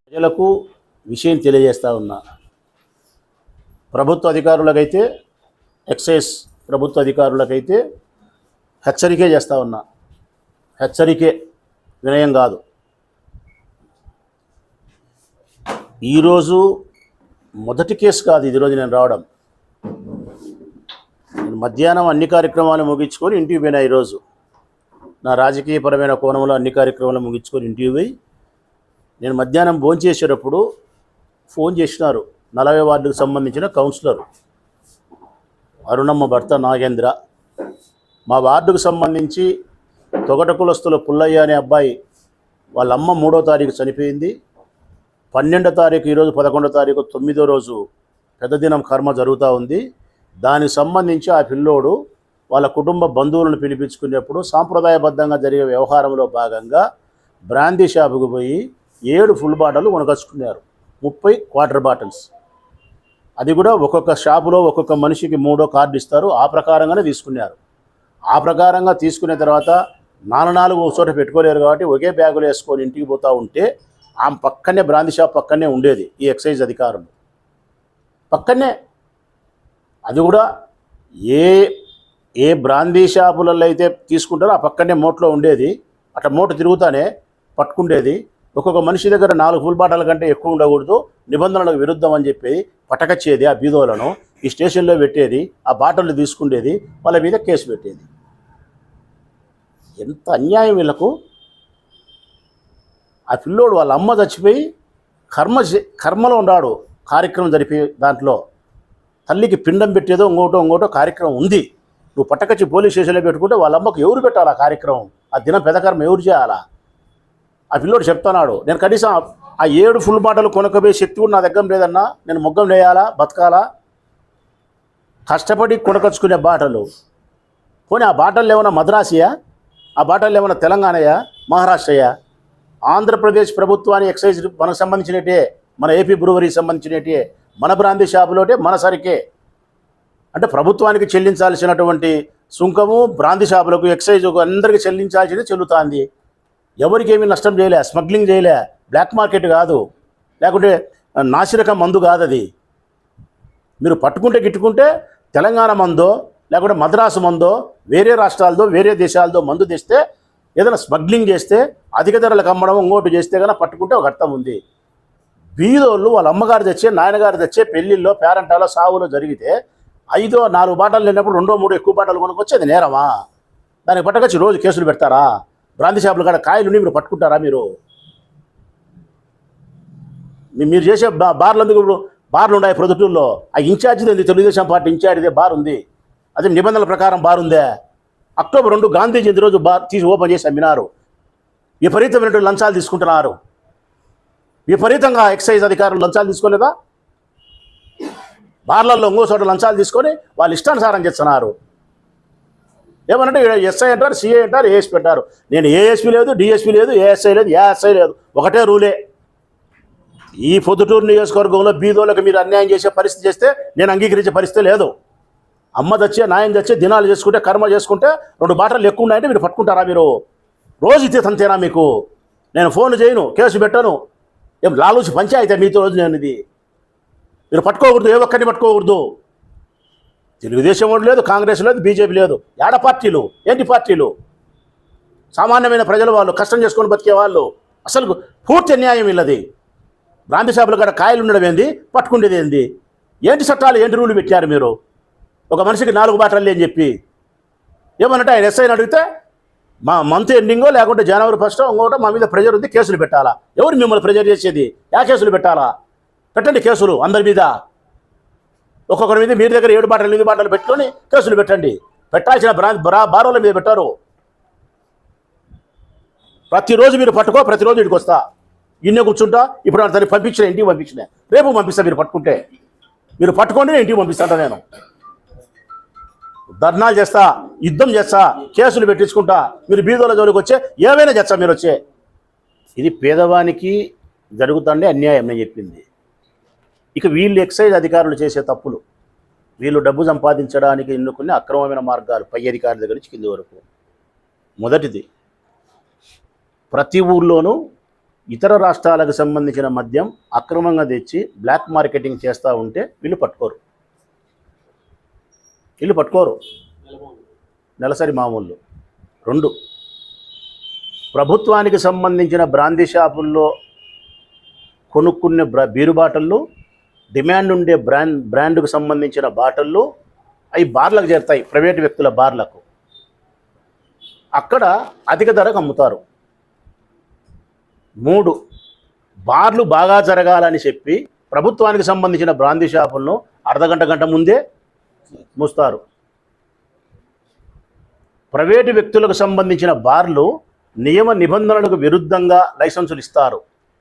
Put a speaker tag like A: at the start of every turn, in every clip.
A: ప్రజలకు విషయం తెలియజేస్తా ఉన్నా. ప్రభుత్వ అధికారులకైతే ఎక్సైజ్ ప్రభుత్వ అధికారులకైతే హెచ్చరికే చేస్తా ఉన్నా. హెచ్చరికే వినయం కాదు. ఈరోజు మొదటి కేసు కాదు ఇది రోజు నేను రావడం. మధ్యాహ్నం అన్ని కార్యక్రమాలు ముగించుకొని ఇంటికి పోయినా ఈరోజు. నా రాజకీయపరమైన కోణంలో అన్ని కార్యక్రమాలు ముగించుకొని ఇంటికి పోయి నేను మధ్యాహ్నం భోజనం చేసేటప్పుడు ఫోన్ చేసినారు నలభై వార్డుకు సంబంధించిన కౌన్సిలర్. అరుణమ్మ భర్త నాగేంద్ర. మా వార్డుకు సంబంధించి తొగట కులస్తుల పుల్లయ్య అనే అబ్బాయి వాళ్ళ అమ్మ మూడో తారీఖు చనిపోయింది. పన్నెండో తారీఖు ఈరోజు పదకొండో తారీఖు తొమ్మిదో రోజు పెద్ద దినం కర్మ జరుగుతూ ఉంది. దానికి సంబంధించి ఆ పిల్లోడు వాళ్ళ కుటుంబ బంధువులను పిలిపించుకునేప్పుడు సాంప్రదాయబద్ధంగా జరిగే వ్యవహారంలో భాగంగా బ్రాందీ షాపుకు పోయి ఏడు ఫుల్ బాటలు కొనకొచ్చుకున్నారు ముప్పై క్వార్టర్ బాటిల్స్. అది కూడా ఒక్కొక్క షాపులో ఒక్కొక్క మనిషికి మూడో కార్డు ఇస్తారు. ఆ ప్రకారంగానే తీసుకున్నారు. ఆ ప్రకారంగా తీసుకునే తర్వాత నాలుగు నాలుగు ఒక చోట పెట్టుకోలేరు కాబట్టి ఒకే బ్యాగులు వేసుకొని ఇంటికి పోతూ ఉంటే ఆమె పక్కనే బ్రాంది షాప్ పక్కనే ఉండేది ఈ ఎక్సైజ్ అధికారులు. పక్కనే. అది కూడా ఏ ఏ బ్రాందీ షాపులలో అయితే తీసుకుంటారో ఆ పక్కనే మోట్లో ఉండేది. అట్లా మోటు తిరుగుతానే పట్టుకుండేది. ఒక్కొక్క మనిషి దగ్గర నాలుగు ఫుల్ బాటల కంటే ఎక్కువ ఉండకూడదు. నిబంధనలకు విరుద్ధం అని చెప్పి పటకచ్చేది ఆ బీదోలను. ఈ స్టేషన్లో పెట్టేది. ఆ బాటలు తీసుకుండేది. వాళ్ళ మీద కేసు పెట్టేది. ఎంత అన్యాయం వీళ్ళకు. ఆ పిల్లోడు వాళ్ళ అమ్మ చచ్చిపోయి కర్మ చే- కర్మలో ఉన్నాడు. కార్యక్రమం జరిపే దాంట్లో. తల్లికి పిండం పెట్టేదో ఇంకోటో ఇంకోటో కార్యక్రమం ఉంది. నువ్వు పట్టకచ్చి పోలీస్ స్టేషన్లో పెట్టుకుంటే వాళ్ళ అమ్మకు ఎవరు పెట్టాలి ఆ కార్యక్రమం? ఆ దినం పెదకర్మ ఎవరు చేయాలా? ఆ పిల్లోడు చెప్తున్నాడు నేను కనీసం ఆ- ఏడు ఫుల్ బాటలు కొనుక్కపోయే శక్తి కూడా నా దగ్గర లేదన్నా నేను మొగ్గం వేయాలా బతకాలా? కష్టపడి కొనకొచ్చుకునే బాటలు. పోనీ ఆ బాటలు ఏమైనా మద్రాసియా? ఆ బాటలు ఏమైనా తెలంగాణయా? మహారాష్ట్రయా? ఆంధ్రప్రదేశ్ ప్రభుత్వానికి ఎక్సైజ్ మనకు సంబంధించినట్టే మన ఏపీ బ్రూవరీకి సంబంధించినట్టే మన బ్రాంతి షాపులోటే మన సరికే. అంటే ప్రభుత్వానికి చెల్లించాల్సినటువంటి సుంకము బ్రాంతి షాపులకు ఎక్సైజ్ అందరికీ చెల్లించాల్సింది చెల్లుతుంది. ఎవరికి నష్టం చేయలే స్మగ్లింగ్ చేయలే బ్లాక్ మార్కెట్ కాదు. లేకుంటే నాసిరక మందు కాదు అది మీరు పట్టుకుంటే గిట్టుకుంటే తెలంగాణ మందో లేకుంటే మద్రాసు మందో వేరే రాష్ట్రాలతో వేరే దేశాలతో మందు తెస్తే ఏదైనా స్మగ్లింగ్ చేస్తే అధిక ధరలకు అమ్మడం ఇంకోటి చేస్తే కనుక పట్టుకుంటే ఒక అర్థం ఉంది. బీదోళ్ళు వాళ్ళ అమ్మగారు తెచ్చే నాయనగారు తెచ్చే పెళ్ళిళ్ళలో పేరంటాలో సావులో జరిగితే ఐదో నాలుగు బాటలు లేనప్పుడు రెండో మూడు ఎక్కువ బాటలు కొనుక్కొచ్చి అది నేరమా? దానికి పట్టకొచ్చి రోజు కేసులు పెడతారా? బ్రాంతి షాపులు కాడ కాయలుండి మీరు పట్టుకుంటారా మీరు? మీరు చేసే బార్లు ఎందుకు ఇప్పుడు? బార్లు ఉన్నాయి ప్రొద్దుటూరులో. ఆ ఇన్ఛార్జిది ఉంది తెలుగుదేశం పార్టీ ఇన్ఛార్జిదే బార్ ఉంది. అదే నిబంధనల ప్రకారం బార్ ఉందే. అక్టోబర్ రెండు గాంధీ జయంతి రోజు బార్ తీసి ఓపెన్ చేసి అమ్మినారు. విపరీతమైనటువంటి లంచాలు తీసుకుంటున్నారు. విపరీతంగా ఎక్సైజ్ అధికారులు లంచాలు తీసుకోలేదా? బార్లల్లో ఇంకో చోట లంచాలు తీసుకొని వాళ్ళు ఇష్టానుసారం చేస్తున్నారు. ఏమనంటే ఎస్ఐ అంటారు సిఐ అంటారు ఏఎస్పీ అంటారు. నేను ఏఎస్పీ లేదు డిఎస్పీ లేదు ఏఎస్ఐ లేదు ఏఎస్ఐ లేదు. ఒకటే రూలే. ఈ పొద్దుటూరు నియోజకవర్గంలో బీదోళ్ళకి మీరు అన్యాయం చేసే పరిస్థితి చేస్తే నేను అంగీకరించే పరిస్థితి లేదు. అమ్మ తెచ్చే నాయం తెచ్చే దినాలు చేసుకుంటే కర్మ చేసుకుంటే రెండు బాటలు ఎక్కువ ఉన్నాయంటే మీరు పట్టుకుంటారా మీరు? రోజు ఇతే మీకు? నేను ఫోన్ చేయను కేసు పెట్టను. ఏం లాలూచి పంచాయతీ మీతో రోజు నేను ఇది. మీరు పట్టుకోకూడదు ఏ ఒక్కరిని పట్టుకోకూడదు. తెలుగుదేశం వాడు లేదు కాంగ్రెస్ లేదు బీజేపీ లేదు. ఏడ పార్టీలు? ఏంటి పార్టీలు? సామాన్యమైన ప్రజలు వాళ్ళు కష్టం చేసుకొని బతికే వాళ్ళు. అసలు పూర్తి అన్యాయం వీళ్ళది బ్రాంతి షాపుల కాడ కాయలు ఉండడం ఏంది? పట్టుకుండేది ఏంది? ఏంటి చట్టాలు ఏంటి రూలు పెట్టారు మీరు? ఒక మనిషికి నాలుగు బాటలు అని చెప్పి. ఏమన్నట్టు ఆయన ఎస్ఐని అడిగితే మా మంత్ ఎండింగో లేకుంటే జనవరి ఫస్టో ఇంకోటో మా మీద ప్రెజర్ ఉంది కేసులు పెట్టాలా? ఎవరు మిమ్మల్ని ప్రెజర్ చేసేది? యా కేసులు పెట్టాలా? పెట్టండి కేసులు అందరి మీద. ఒక్కొక్కరి మీద మీ దగ్గర ఏడు బాటలు ఎనిమిది బాటలు పెట్టుకొని కేసులు పెట్టండి. పెట్టాల్సిన బ్రా బ్రా బారోల మీద పెట్టారు. ప్రతిరోజు మీరు పట్టుకో ప్రతిరోజు ఇక్కడికి వస్తా. ఇన్నే కూర్చుంటా ఇప్పుడు తను పంపించిన ఇంటికి పంపించిన. రేపు పంపిస్తా మీరు పట్టుకుంటే. మీరు పట్టుకోండి నేను ఇంటికి పంపిస్తాను నేను. ధర్నాలు చేస్తా యుద్ధం చేస్తా కేసులు పెట్టించుకుంటా. మీరు బీదోల జోలికి వచ్చే ఏమైనా చేస్తా మీరు వచ్చే. ఇది పేదవానికి జరుగుతుండే అన్యాయం నేను చెప్పింది. ఇక వీళ్ళు ఎక్సైజ్ అధికారులు చేసే తప్పులు. వీళ్ళు డబ్బు సంపాదించడానికి ఎన్నుకునే అక్రమమైన మార్గాలు పై అధికారి దగ్గర నుంచి కింది వరకు. మొదటిది ప్రతి ఊర్లోనూ ఇతర రాష్ట్రాలకు సంబంధించిన మద్యం అక్రమంగా తెచ్చి బ్లాక్ మార్కెటింగ్ చేస్తూ ఉంటే వీళ్ళు పట్టుకోరు. వీళ్ళు పట్టుకోరు. నెలసరి మామూలు. రెండు ప్రభుత్వానికి సంబంధించిన బ్రాందీ షాపుల్లో కొనుక్కునే బ్ర బీరు బాటళ్ళు డిమాండ్ ఉండే బ్రాండ్ బ్రాండ్కు సంబంధించిన బాటళ్ళు అవి బార్లకు చేరుతాయి ప్రైవేట్ వ్యక్తుల బార్లకు. అక్కడ అధిక ధరకు అమ్ముతారు. మూడు బార్లు బాగా జరగాలని చెప్పి ప్రభుత్వానికి సంబంధించిన బ్రాందీ షాపులను అర్ధగంట గంట ముందే మూస్తారు. ప్రైవేటు వ్యక్తులకు సంబంధించిన బార్లు నియమ నిబంధనలకు విరుద్ధంగా లైసెన్సులు ఇస్తారు.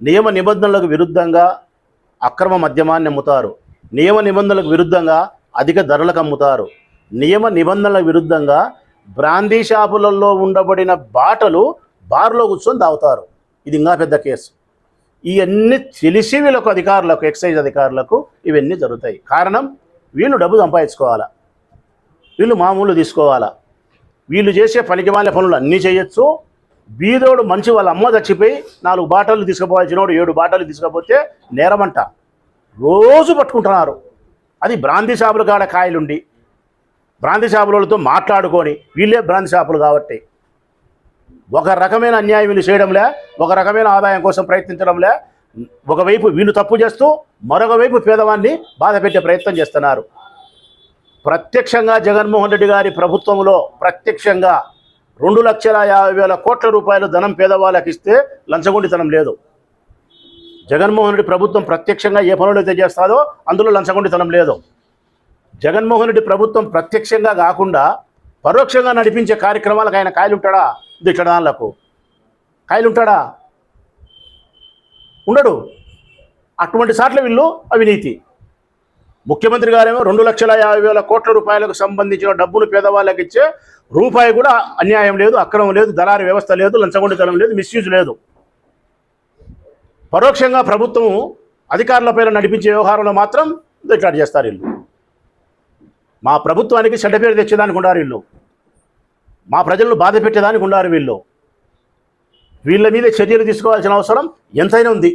A: నియమ నిబంధనలకు విరుద్ధంగా అక్రమ మద్యమాన్ని అమ్ముతారు. నియమ నిబంధనలకు విరుద్ధంగా అధిక ధరలకు అమ్ముతారు. నియమ నిబంధనల విరుద్ధంగా బ్రాందీ షాపులలో ఉండబడిన బాటలు బార్లో కూర్చొని తాగుతారు. ఇది ఇంకా పెద్ద కేసు. ఇవన్నీ తెలిసి వీళ్ళకు అధికారులకు ఎక్సైజ్ అధికారులకు ఇవన్నీ జరుగుతాయి. కారణం వీళ్ళు డబ్బు సంపాదించుకోవాలా? వీళ్ళు మామూలు తీసుకోవాలా? వీళ్ళు చేసే పనికి వాళ్ళ పనులు అన్నీ చేయొచ్చు. బీదోడు మంచి వాళ్ళ అమ్మ చచ్చిపోయి నాలుగు బాటలు తీసుకుపోవాల్సినోడు ఏడు బాటలు తీసుకపోతే నేరమంట. రోజు పట్టుకుంటున్నారు. అది బ్రాంతి షాపుల కాడ కాయలుండి. బ్రాంతి షాపులతో మాట్లాడుకొని వీళ్ళే బ్రాంతి షాపులు కాబట్టి. ఒక రకమైన అన్యాయం వీళ్ళు చేయడంలే ఒక రకమైన ఆదాయం కోసం ప్రయత్నించడంలే. ఒకవైపు వీళ్ళు తప్పు చేస్తూ మరొక వైపు పేదవాన్ని బాధ పెట్టే ప్రయత్నం చేస్తున్నారు. ప్రత్యక్షంగా జగన్మోహన్ రెడ్డి గారి ప్రభుత్వంలో ప్రత్యక్షంగా రెండు లక్షల యాభై వేల కోట్ల రూపాయలు ధనం పేదవాళ్ళకి ఇస్తే లంచగొండితనం లేదు. జగన్మోహన్ రెడ్డి ప్రభుత్వం ప్రత్యక్షంగా ఏ పనులు అయితే చేస్తాదో అందులో లంచగొండితనం లేదు. జగన్మోహన్ రెడ్డి ప్రభుత్వం ప్రత్యక్షంగా కాకుండా పరోక్షంగా నడిపించే కార్యక్రమాలకు ఆయన కాయలుంటాడా? దిట్టడాలకు కాయలుంటాడా? ఉండడు. అటువంటి సార్లు వీళ్ళు అవినీతి. ముఖ్యమంత్రి గారేమో రెండు లక్షల యాభై వేల కోట్ల రూపాయలకు సంబంధించిన డబ్బులు పేదవాళ్ళకి ఇచ్చే రూపాయి కూడా అన్యాయం లేదు అక్రమం లేదు దళారి వ్యవస్థ లేదు లంచగొండితనం లేదు మిస్యూజ్ లేదు. పరోక్షంగా ప్రభుత్వం అధికారులపైన నడిపించే వ్యవహారంలో మాత్రం ఇట్లా చేస్తారు వీళ్ళు. మా ప్రభుత్వానికి చెడ్డ పేరు తెచ్చేదానికి ఉండారు వీళ్ళు. మా ప్రజలను బాధ పెట్టేదానికి ఉండారు వీళ్ళు. వీళ్ళ మీద చర్యలు తీసుకోవాల్సిన అవసరం ఎంతైనా ఉంది.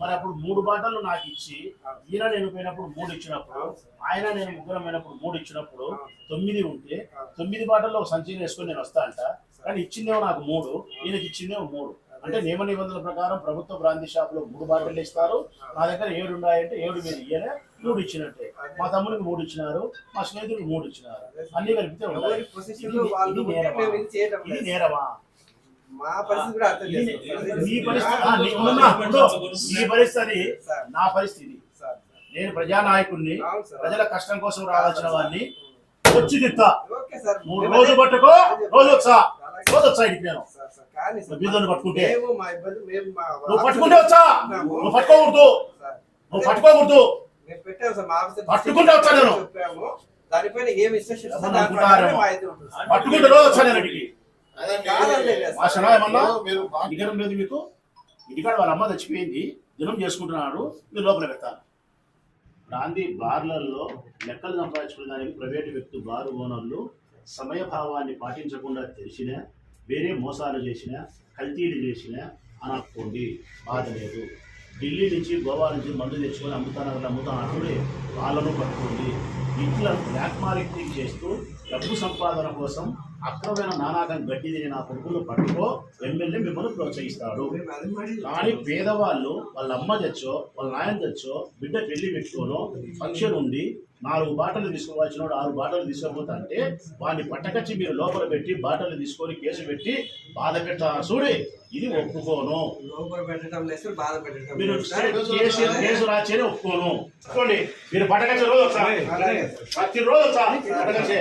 A: మరి అప్పుడు మూడు బాటలు నాకు ఇచ్చి ఈయన నేను పోయినప్పుడు మూడు ఇచ్చినప్పుడు ఆయన నేను ముగ్గురం పోయినప్పుడు మూడు ఇచ్చినప్పుడు తొమ్మిది ఉంటే తొమ్మిది బాటల్లో ఒక సంచి వేసుకొని నేను వస్తా అంట. కానీ ఇచ్చిందేమో నాకు మూడు ఈయనకి ఇచ్చిందేమో మూడు. అంటే నియమ నిబంధనల ప్రకారం ప్రభుత్వ బ్రాంతి షాపులో మూడు బాటలు ఇస్తారు. నా దగ్గర ఏడు ఉన్నాయంటే ఏడు మీద ఇయ్యలే మూడు ఇచ్చినట్టే. మా తమ్ముడికి మూడు ఇచ్చినారు మా స్నేహితుడికి మూడు ఇచ్చినారు. అన్ని కలిపితే
B: లో
A: ఇది నేరమా?
B: మా పరిస్థితి కూడా అర్థం
A: ఇది పరిస్థితి నీ- పరిస్థితి. నా నేను ప్రజానాయకుడిని. ప్రజల కష్టం కోసం రావాల్సిన వాడిని వచ్చి తిత్తా
B: ఓకే సార్.
A: మూడు
B: మేము
A: రోజు
B: అదే-
A: పట్టుకో రోజు వచ్చా. రోజు వచ్చా ఇంటికి నేను
B: సార్, సార్, కానీ సార్,
A: బీదోని పట్టుకుంటే? నువ్వు పట్టుకుంటే వచ్చా నువ్వు పట్టుకోకూడదు. నువ్వు పట్టుకోకూడదు పట్టుకుంటే వచ్చా నేను?
B: దానిపైన ఏం ఇన్స్ట్రక్షన్స్
A: ఎవరు
B: దాని
A: అనుకుంటారేమో.
B: ప్రకారం మా ఇద్దరు ఉంటుంది సార్.
A: పట్టుకుంటే రోజు వచ్చా నేను ఇంటికి
C: మీరు
A: లేదు మీకు? ఇంటికాడ వాళ్ళ అమ్మ చచ్చిపోయింది దినం చేసుకుంటున్నాడు మీరు లోపల పెడతారు. గాంధీ బార్లలో లెక్కలు సంపాదించుకునే దానికి ప్రైవేటు వ్యక్తి బారు ఓనర్లు సమయభావాన్ని పాటించకుండా తెలిసినా వేరే మోసాలు చేసినా కల్తీలు చేసినా అనక్కోండి బాధ లేదు. ఢిల్లీ నుంచి గోవా నుంచి మందు తెచ్చుకొని అమ్ముతాను అట్లా అమ్ముతానంటే వాళ్ళను పట్టుకుంది. ఇట్లా బ్లాక్ మార్కెటింగ్ చేస్తూ డబ్బు సంపాదన కోసం అక్రమైన నానాకం గడ్డి తిని నా కొడుకులు పట్టుకో ఎమ్మెల్యే మిమ్మల్ని ప్రోత్సహిస్తాడు. కానీ పేదవాళ్ళు వాళ్ళ అమ్మ తెచ్చో వాళ్ళ నాయన తెచ్చో బిడ్డ పెళ్ళి పెట్టుకోనో ఫంక్షన్ ఉండి నాలుగు బాటలు తీసుకోవాల్సిన వాడు ఆరు బాటలు తీసుకోపోతా అంటే వాడిని పట్టకచ్చి మీరు లోపల పెట్టి బాటలు తీసుకొని కేసు పెట్టి బాధ పెట్టారు చూడి. ఇది ఒప్పుకోను. మీరు. కేసు కేసు ఒప్పుకోను. చూడండి మీరు పట్టకచ్చి రోజు వచ్చా?
B: అలాగే సార్.
A: ప్రతి రోజు వచ్చా పట్టకచ్చే